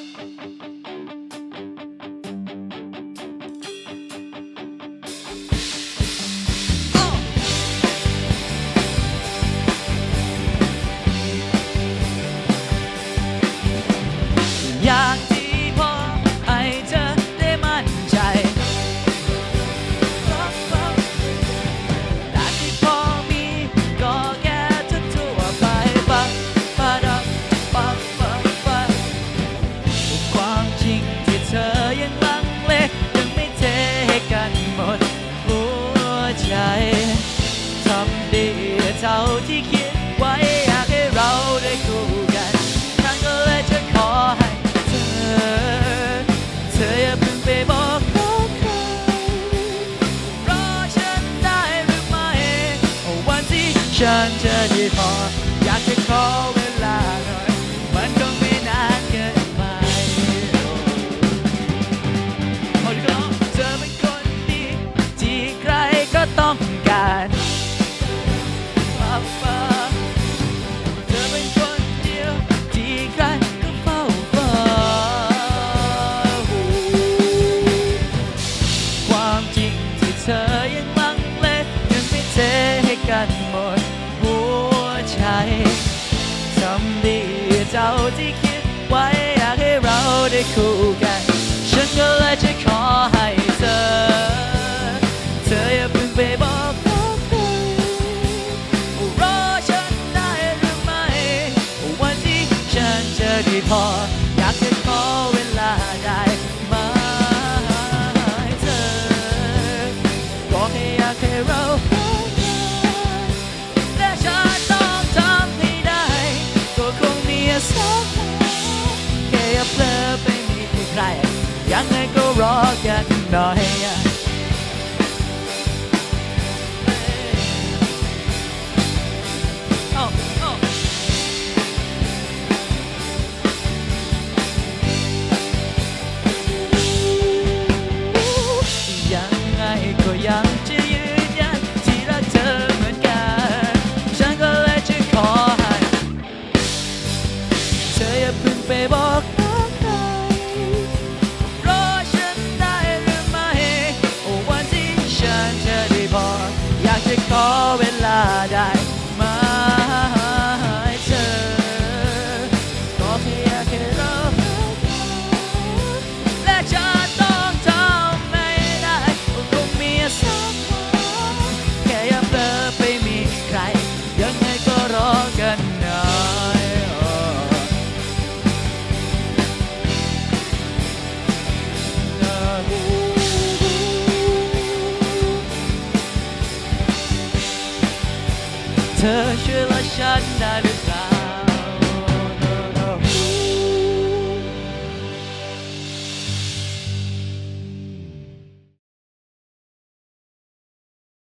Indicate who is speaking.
Speaker 1: thank you ฉันเธอดีพออยากจะขอ ดีเท่าที่คิดไว้อยากให้เราได้คู่กัน ฉันก็เลยจะขอให้เธอ เธออย่าเพิ่งไปบอกรักใครรอฉันได้หรือไม่ วันที่ฉันเจอที่พอ ยังไงก็รอกันหน่อย อเวลาได้ไหมเธอขอเพียงแค่รา เธอช่วยละฉันได้หรือเปล่า